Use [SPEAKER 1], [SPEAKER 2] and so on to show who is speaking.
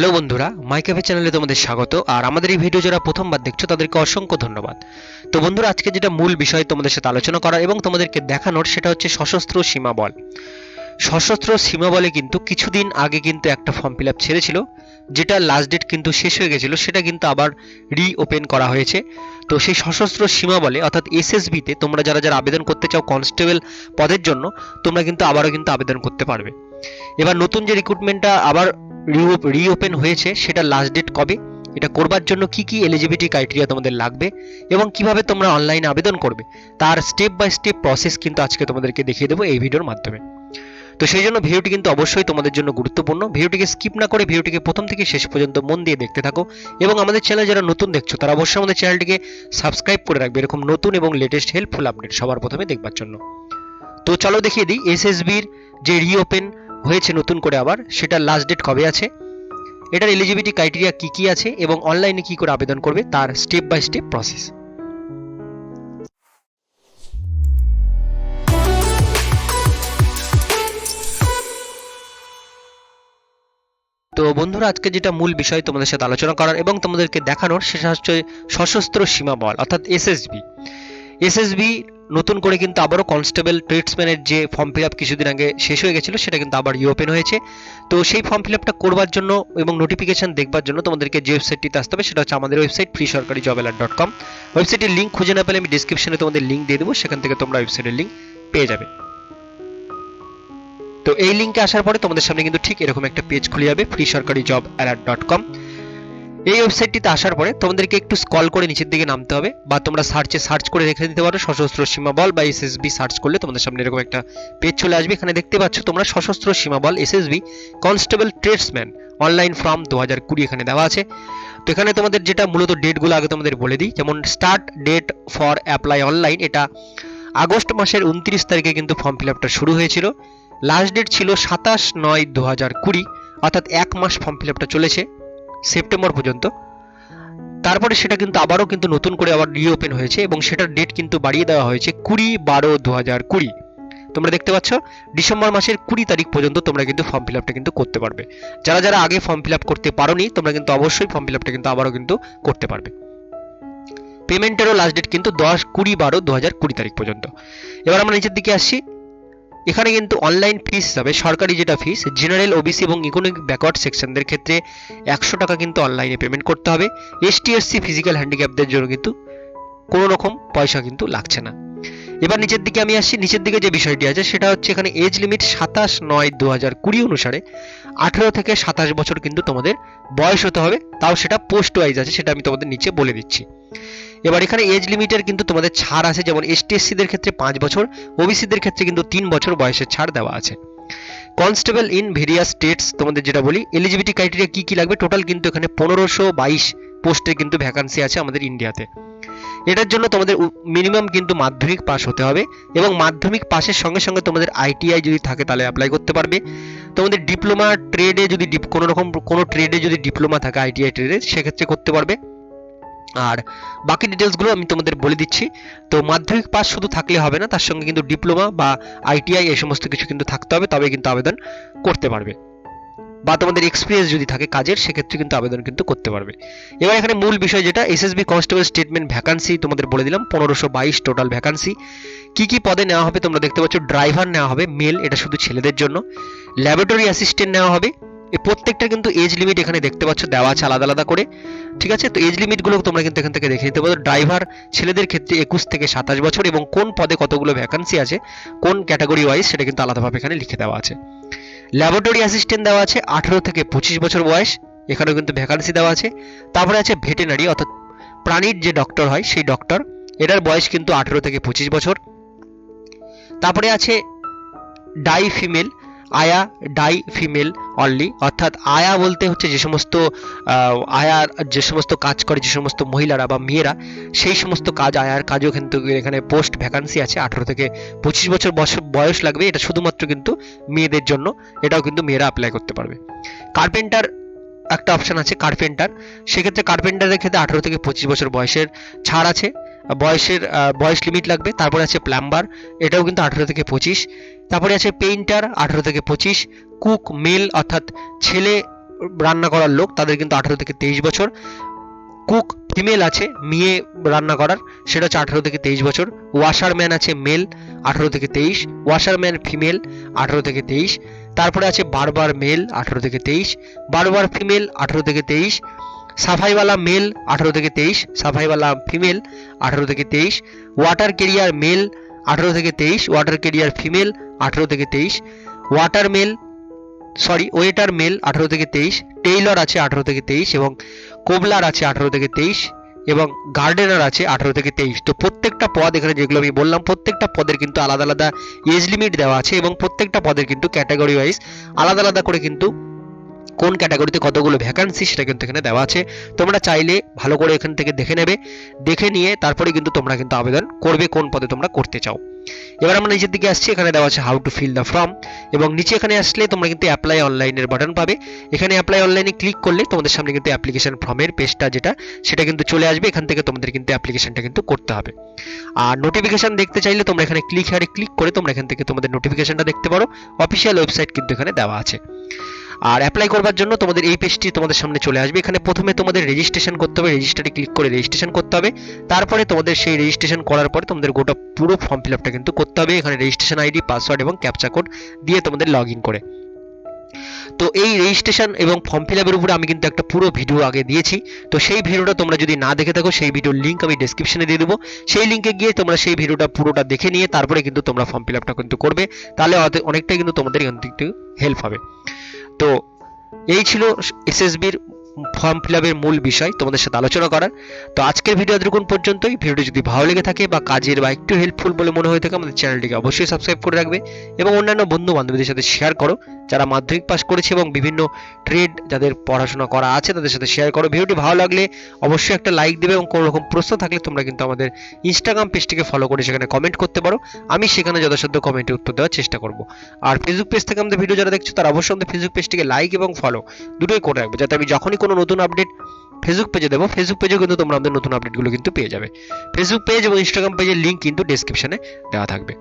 [SPEAKER 1] Hello বন্ধুরা মাই cafe চ্যানেলে তোমাদের স্বাগত, আর আমাদের এই ভিডিও যারা প্রথমবার দেখছ, তাদেরকে অসংখ্য ধন্যবাদ। তো বন্ধুরা, আজকে যেটা মূল বিষয় তোমাদের সাথে আলোচনা করা এবং তোমাদেরকে দেখানোর, সেটা হচ্ছে সশস্ত্র সীমা বল। সশস্ত্র সীমা বলে কিন্তু কিছুদিন আগে কিন্তু একটা ফর্ম ফিল আপ ছেড়েছিল, যেটা লাস্ট ডেট কিন্তু শেষ হয়ে গেছিল, সেটা কিন্তু আবার রি ওপেন করা হয়েছে। তো সেই সশস্ত্র সীমা বলে, অর্থাৎ এসএসবিতে তোমরা যারা যারা আবেদন করতে চাও কনস্টেবল পদের জন্য, তোমরা কিন্তু আবারও কিন্তু আবেদন করতে পারবে। এবার নতুন যে রিক্রুটমেন্টটা আবার রিওপেন হয়েছে, সেটা লাস্ট ডেট কবে? এটা করবার জন্য কি কি এলিজিবিলিটি ক্রাইটেরিয়া তোমাদের লাগবে এবং কীভাবে তোমরা অনলাইনে আবেদন করবে? তার স্টেপ বাই স্টেপ প্রসেস কিন্তু আজকে তোমাদেরকে দেখিয়ে দেবো এই ভিডিওর মাধ্যমে। তো সেই জন্য ভিডিওটি কিন্তু অবশ্যই তোমাদের জন্য গুরুত্বপূর্ণ। ভিডিওটিকে স্কিপ না করে ভিডিওটিকে প্রথম থেকে শেষ পর্যন্ত মন দিয়ে দেখতে থাকো এবং আমাদের চ্যানেল যারা নতুন দেখছ, তারা অবশ্যই আমাদের চ্যানেলটিকে সাবস্ক্রাইব করে রাখবে এরকম নতুন এবং লেটেস্ট হেল্পফুল আপডেট সবার প্রথমে দেখবার জন্য। তো চলো দেখিয়ে দিই এস এসএসবির যে রিওপেন হয়েছে নতুন করে আবার সেটা লাস্ট ডেট কবে আছে? এটার এলিজিবিলিটি ক্রাইটেরিয়া কি কি আছে এবং অনলাইনে কি করে আবেদন করবে তার স্টেপ বাই স্টেপ প্রসেস তো বন্ধুরা, আজকে যেটা মূল বিষয় তোমাদের সাথে আলোচনা করার এবং তোমাদেরকে দেখানোর, সেটা হচ্ছে সশস্ত্র সীমা বল, অর্থাৎ এসএসবি এসএসবি নতুন করে কিন্তু আবারও কনস্টেবল ট্রেডসম্যানের যে ফর্ম ফিল আপ কিছুদিন আগে শেষ হয়ে গেছিল, সেটা কিন্তু আবার রিওপেন হয়েছে। তো সেই ফর্ম ফিল আপটা করবার জন্য এবং নোটিফিকেশন দেখবার জন্য তোমাদেরকে যে ওয়েবসাইটটিতে আসতে হবে, সেটা হচ্ছে আমাদের ওয়েবসাইট ফ্রি সরকারি জব অ্যালার্ট ডট কম ওয়েবসাইটের লিঙ্ক খুঁজে না পেলে আমি ডিসক্রিপশনে তোমাদের লিঙ্ক দিয়ে দেবো, সেখান থেকে তোমরা ওয়েবসাইটের লিঙ্ক পেয়ে যাবে। তো এই লিঙ্কে আসার পরে তোমাদের সামনে কিন্তু ঠিক এরকম একটা পেজ খুলে যাবে ফ্রি সরকারি জব অ্যালার্ট ডট কম এই ওয়েবসাইটটিতে আসার পরে তোমাদেরকে একটু স্কল করে নিচের দিকে নামতে হবে বা তোমরা সার্চে সার্চ করে রেখে দিতে পারো সশস্ত্র সীমা বল বা এসএসবি সার্চ করলে তোমাদের সামনে এরকম একটা পেজ চলে আসবে। এখানে দেখতে পাচ্ছ তোমরা Sashastra Seema Bal SSB constable tradesman online form দু হাজার কুড়ি এখানে দেওয়া আছে। তো এখানে তোমাদের যেটা মূলত ডেটগুলো আগে তোমাদের বলে দিই, যেমন start date for apply online এটা আগস্ট মাসের উনত্রিশ তারিখে কিন্তু ফর্ম ফিল আপটা শুরু হয়েছিল। লাস্ট ডেট ছিল সাতাশ নয় দু হাজার কুড়ি, অর্থাৎ এক মাস ফর্ম ফিল আপটা চলেছে। সেপ্টেম্বর পর্যন্ত। তারপরে সেটা কিন্তু আবারও কিন্তু নতুন করে আবার রিওপেন হয়েছে এবং সেটার ডেট কিন্তু বাড়িয়ে দেওয়া হয়েছে কুড়ি বারো দু হাজার কুড়ি। তোমরা দেখতে পাচ্ছ, ডিসেম্বর মাসের কুড়ি তারিখ পর্যন্ত তোমরা কিন্তু ফর্ম ফিল আপটা কিন্তু করতে পারবে। যারা যারা আগে ফর্ম ফিল আপ করতে পারোনি, তোমরা কিন্তু অবশ্যই ফর্ম ফিল আপটা কিন্তু আবারও কিন্তু করতে পারবে। পেমেন্টেরও লাস্ট ডেট কিন্তু দশ কুড়ি বারো দু হাজার কুড়ি তারিখ পর্যন্ত। এবার আমরা নিচের দিকে আসছি। এখানে কিন্তু অনলাইন ফিস হিসাবে সরকারি যেটা ফিস জেনারেল ওবিসি এবং ইকোনমিক ব্যাকওয়ার্ড সেকশনদের ক্ষেত্রে একশো টাকা কিন্তু অনলাইনে পেমেন্ট করতে হবে। এসটি এসসি ফিজিক্যাল হ্যান্ডিক্যাপদের জন্য কিন্তু কোনো রকম পয়সা কিন্তু লাগছে না। এবার নিচের দিকে আমি আসছি, নিচের দিকে যে বিষয়টি আছে সেটা হচ্ছে এখানে এজ লিমিট সাতাশ নয় দু হাজার কুড়ি অনুসারে আঠেরো থেকে সাতাশ বছর কিন্তু তোমাদের বয়স হতে হবে, তাও সেটা পোস্ট ওয়াইজ আছে, সেটা আমি তোমাদের নিচে বলে দিচ্ছি। এবার এখানে এজ লিমিটের কিন্তু তোমাদের ছাড় আছে, যেমন এসটি এসসিদের ক্ষেত্রে পাঁচ বছর ওবিসিদের ক্ষেত্রে কিন্তু তিন বছর বয়সের ছাড় দেওয়া আছে। কনস্টেবল ইন ভেরিয়াস স্টেটস তোমাদের যেটা বলি এলিজিবিলিটি ক্রাইটেরিয়া কি কি লাগবে? টোটাল কিন্তু এখানে পনেরোশো বাইশ পোস্টের কিন্তু ভ্যাকান্সি আছে আমাদের ইন্ডিয়াতে এটার জন্য তোমাদের মিনিমাম কিন্তু মাধ্যমিক পাস হতে হবে এবং মাধ্যমিক পাসের সঙ্গে সঙ্গে তোমাদের আইটিআই যদি থাকে তাহলে অ্যাপ্লাই করতে পারবে। তোমাদের ডিপ্লোমা ট্রেডে যদি কোনো রকম কোনো ট্রেডে যদি ডিপ্লোমা থাকে আইটিআই ট্রেডে সেক্ষেত্রে করতে পারবে। আর বাকি ডিটেলসগুলো আমি তোমাদের বলে দিচ্ছি। তো মাধ্যমিক পাস শুধু থাকলে হবে না, তার সঙ্গে কিন্তু ডিপ্লোমা বা আইটিআই এই সমস্ত কিছু কিন্তু থাকতে হবে তবে কিন্তু আবেদন করতে পারবে। বা তোমাদের এক্সপিরিয়েন্স যদি থাকে কাজের, সেক্ষেত্রে কিন্তু আবেদন কিন্তু করতে পারবে। এবার এখানে মূল বিষয় যেটা এসএসবি কনস্টেবল স্টেটমেন্ট ভ্যাকান্সি তোমাদের বলে দিলাম, পনেরোশো বাইশ টোটাল ভ্যাকান্সি কি কি পদে নেওয়া হবে তোমরা দেখতে পাচ্ছ ড্রাইভার নেওয়া হবে মেল এটা শুধু ছেলেদের জন্য। ল্যাবরেটরি অ্যাসিস্ট্যান্ট নেওয়া হবে প্রত্যেকটা কিন্তু এজ লিমিট এখানে দেখতে পাচ্ছ, দেওয়া আছে আলাদা আলাদা করে, ঠিক আছে? তো এজ লিমিটগুলো তোমরা কিন্তু এখান থেকে দেখে নিতে পারো। ড্রাইভার ছেলেদের ক্ষেত্রে একুশ থেকে সাতাশ বছর এবং কোন পদে কতগুলো ভ্যাকান্সি আছে, কোন ক্যাটাগরি ওয়াইজ সেটা কিন্তু আলাদাভাবে এখানে লিখে দেওয়া আছে। ল্যাবরেটরি অ্যাসিস্ট্যান্ট দেওয়া আছে, আঠেরো থেকে পঁচিশ বছর বয়স, এখানেও কিন্তু ভ্যাকান্সি দেওয়া আছে। তারপরে আছে ভেটেনারি অর্থাৎ প্রাণীর যে ডক্টর হয়, সেই ডক্টর এটার বয়স কিন্তু আঠেরো থেকে পঁচিশ বছর। তারপরে আছে ডাই ফিমেল আয়া, ডাই, ফিমেল অনলি অর্থাৎ আয়া বলতে হচ্ছে যে সমস্ত আয়ার যে সমস্ত কাজ করে, যে সমস্ত মহিলারা বা মেয়েরা, সেই সমস্ত কাজ, আয়ার কাজও কিন্তু এখানে পোস্ট ভ্যাকান্সি আছে। আঠেরো থেকে পঁচিশ বছর বয়স লাগবে। এটা শুধুমাত্র কিন্তু মেয়েদের জন্য। এটাও কিন্তু মেয়েরা অ্যাপ্লাই করতে পারবে। কার্পেন্টার একটা অপশন আছে কার্পেন্টার সেক্ষেত্রে কার্পেন্টারের ক্ষেত্রে আঠেরো থেকে পঁচিশ বছর বয়সের ছাড় আছে। বয়সের বয়স লিমিট লাগবে। তারপরে আছে প্লাম্বার এটাও কিন্তু আঠেরো থেকে পঁচিশ। তারপরে আছে পেইন্টার আঠেরো থেকে পঁচিশ। কুক মেল অর্থাৎ ছেলে রান্না করার লোক, তাদের কিন্তু আঠারো থেকে তেইশ বছর। কুক ফিমেল আছে, মেয়ে রান্না করার, সেটা হচ্ছে আঠারো থেকে তেইশ বছর। ওয়াশারম্যান আছে মেল আঠারো থেকে তেইশ। ওয়াশারম্যান ফিমেল আঠারো থেকে তেইশ। তারপরে আছে বারবার মেল আঠারো থেকে তেইশ। বারবার ফিমেল আঠারো থেকে তেইশ। সাফাইওয়ালা মেল আঠারো থেকে তেইশ, সাফাইওয়ালা ফিমেল আঠারো থেকে তেইশ, ওয়াটার কেরিয়ার মেল আঠারো থেকে তেইশ, ওয়াটার কেরিয়ার ফিমেল আঠারো থেকে তেইশ, water male, sorry, waiter male আঠারো থেকে তেইশ, টেইলর আছে আঠারো থেকে তেইশ এবং কোবলার আছে আঠারো থেকে তেইশ এবং গার্ডেনার আছে আঠারো থেকে তেইশ। তো প্রত্যেকটা পদ এখানে যেগুলো আমি বললাম, প্রত্যেকটা পদের কিন্তু আলাদা আলাদা এজ লিমিট দেওয়া আছে এবং প্রত্যেকটা পদের কিন্তু ক্যাটাগরি ওয়াইজ আলাদা আলাদা করে কিন্তু কোন ক্যাটাগরিতে কতগুলো ভ্যাকান্সি সেটা কিন্তু এখানে দেওয়া আছে। তোমরা চাইলে ভালো করে এখান থেকে দেখে নেবে। দেখে নিয়ে তারপরে কিন্তু তোমরা কিন্তু আবেদন করবে কোন পদে তোমরা করতে চাও। এবার আমরা নিচের দিকে আসছি। এখানে দেওয়া আছে how to fill the form এবং নিচে এখানে আসলে তোমরা কিন্তু অ্যাপ্লাই অনলাইনের বাটন পাবে। এখানে অ্যাপ্লাই অনলাইনে ক্লিক করলে তোমাদের সামনে কিন্তু অ্যাপ্লিকেশন ফর্মের পেজটা যেটা, সেটা কিন্তু চলে আসবে। এখান থেকে তোমাদের কিন্তু অ্যাপ্লিকেশনটা কিন্তু করতে হবে। আর নোটিফিকেশন দেখতে চাইলে তোমরা এখানে ক্লিক হারে ক্লিক করে তোমরা এখান থেকে তোমাদের নোটিফিকেশনটা দেখতে পারো। অফিসিয়াল ওয়েবসাইট কিন্তু এখানে দেওয়া আছে। আর অ্যাপ্লাই করবার জন্য তোমাদের এই পেজটি তোমাদের সামনে চলে আসবে। এখানে প্রথমে তোমাদের রেজিস্ট্রেশন করতে হবে রেজিস্টারে ক্লিক করে রেজিস্ট্রেশন করতে হবে। তারপরে তোমাদের সেই রেজিস্ট্রেশন করার পরে তোমাদের গোটা পুরো ফর্ম ফিল আপটা কিন্তু করতে হবে। এখানে রেজিস্ট্রেশন আইডি পাসওয়ার্ড এবং ক্যাপচা কোড দিয়ে তোমাদের লগ ইন করে। তো এই রেজিস্ট্রেশন এবং ফর্ম ফিল আপের উপরে আমি কিন্তু একটা পুরো ভিডিও আগে দিয়েছি। তো সেই ভিডিওটা তোমরা যদি না দেখে থাকো, সেই ভিডিওর লিঙ্ক আমি ডেসক্রিপশনে দিয়ে দেবো। সেই লিঙ্কে গিয়ে তোমরা সেই ভিডিওটা পুরোটা দেখে নিয়ে তারপরে কিন্তু তোমরা ফর্ম ফিল আপটা কিন্তু করবে। তাহলে অনেকটাই কিন্তু তোমাদের থেকে হেল্প হবে। তো এই ছিল এসএসবির ফর্ম ফিল আপের মূল বিষয়, তোমাদের সাথে আলোচনা করার। তো আজকের ভিডিও এতক্ষণ পর্যন্তই। ভিডিও যদি ভালো লেগে থাকে বা কাজের বা একটু হেল্পফুল বলে মনে হয়ে থাকে, আমাদের চ্যানেলটিকে অবশ্যই সাবস্ক্রাইব করে রাখবে এবং অন্যান্য বন্ধু বান্ধবীদের সাথে শেয়ার করো। যারা মাধ্যমিক পাস করেছে এবং বিভিন্ন ট্রেড যাদের পড়াশোনা করা আছে তাদের সাথে শেয়ার করো। ভিডিওটি ভালো লাগলে অবশ্যই একটা লাইক দেবে এবং কোনো রকম প্রশ্ন থাকলে তোমরা কিন্তু আমাদের ইনস্টাগ্রাম পেজটিকে ফলো করে সেখানে কমেন্ট করতে পারো। আমি সেখানে যথাসাধ্য কমেন্টে উত্তর দেওয়ার চেষ্টা করব। আর ফেসবুক পেজ থেকে আমাদের ভিডিও যারা দেখছ, তারা অবশ্যই আমাদের ফেসবুক পেজটিকে লাইক এবং ফলো দুটোই করে রাখবে, যাতে আমি যখনই কোনো নতুন আপডেট ফেসবুক পেজে দেবো ফেসবুক পেজেও কিন্তু তোমরা আমাদের নতুন আপডেটগুলো কিন্তু পেয়ে যাবে। ফেসবুক পেজ এবং ইনস্টাগ্রাম পেজের লিঙ্ক কিন্তু ডেসক্রিপশনে দেওয়া থাকবে।